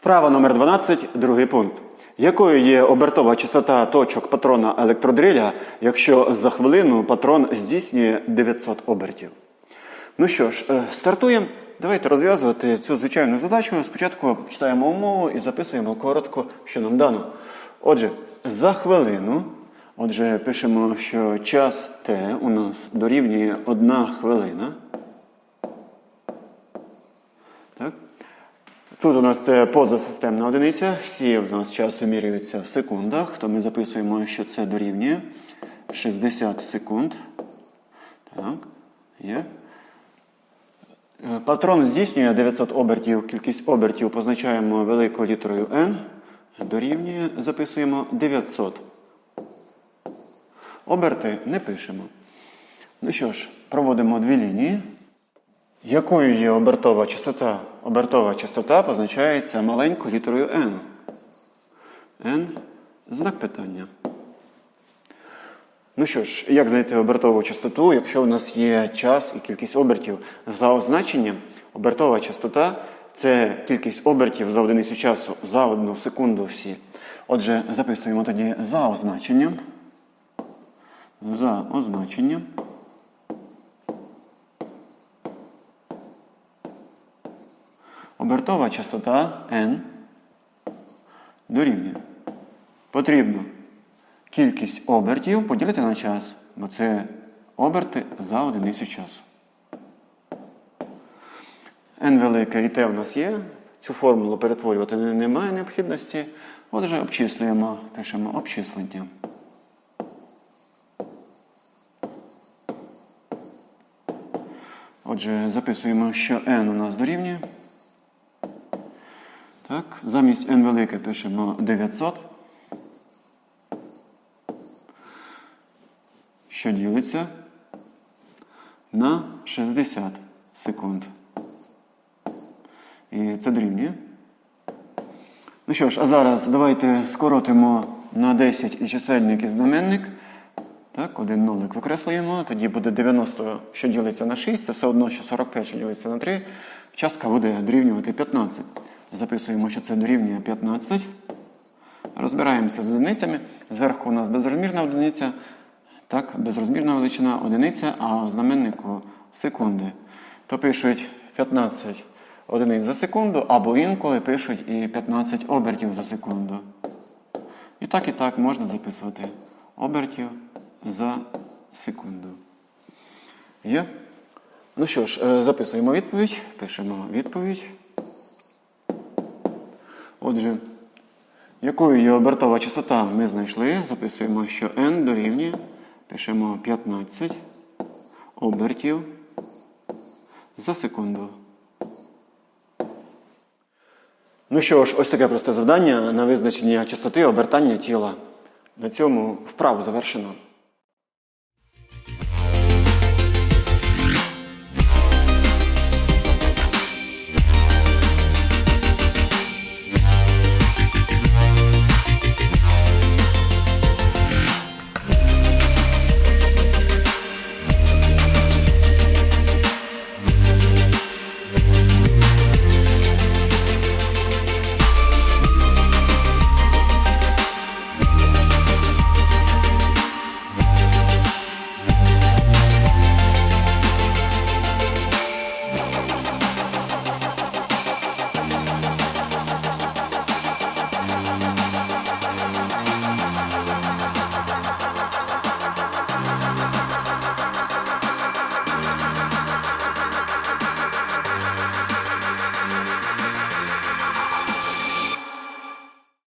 Вправа номер 12, другий пункт. Якою є обертова частота точок патрона електродриля, якщо за хвилину патрон здійснює 900 обертів? Ну що ж, е, стартуємо. Давайте розв'язувати цю звичайну задачу. Спочатку читаємо умову і записуємо коротко, що нам дано. Отже, за хвилину, отже, пишемо, що час Т у нас дорівнює 1 хвилина. Тут у нас це позасистемна одиниця. Всі у нас часи міряються в секундах, то ми записуємо, що це дорівнює 60 секунд. Так, є. Е, Патрон здійснює 900 обертів. Кількість обертів позначаємо великою літерою N. Дорівнює, записуємо 900. Оберти не пишемо. Ну що ж, проводимо дві лінії. Якою є обертова частота? Обертова частота позначається маленькою літерою n. n знак питання. Ну що ж, як знайти обертову частоту, якщо у нас є час і кількість обертів за означенням, обертова частота це кількість обертів за одиницю часу за одну секунду всі. Отже, записуємо тоді за означенням. За означенням. Обертова частота n дорівнює. Потрібно кількість обертів поділити на час, бо це оберти за одиницю часу. n велике і t у нас є. Цю формулу перетворювати немає необхідності. Отже, обчислюємо, пишемо обчислення. Отже, записуємо, що n у нас дорівнює. Так, замість n велике пишемо 900. Що ділиться на 60 секунд. І це дорівнює. Ну що ж, а зараз давайте скоротимо на 10 і чисельник і знаменник. Так, один нолик викреслюємо, тоді буде 90, що ділиться на 6, це все одно, що 45, що ділиться на 3. Частка буде дорівнювати 15. Записуємо, що це дорівнює 15. Розбираємося з одиницями. Зверху у нас безрозмірна одиниця. Так, безрозмірна величина одиниця, а знаменнику секунди. То пишуть 15 одиниць за секунду, або інколи пишуть і 15 обертів за секунду. І так, і так можна записувати обертів за секунду. Є? Ну що ж, е, записуємо відповідь, пишемо відповідь. Отже, якою є обертова частота ми знайшли, записуємо, що n дорівнює, пишемо 15 обертів за секунду. Ну що ж, ось таке просте завдання на визначення частоти обертання тіла. На цьому вправу завершено.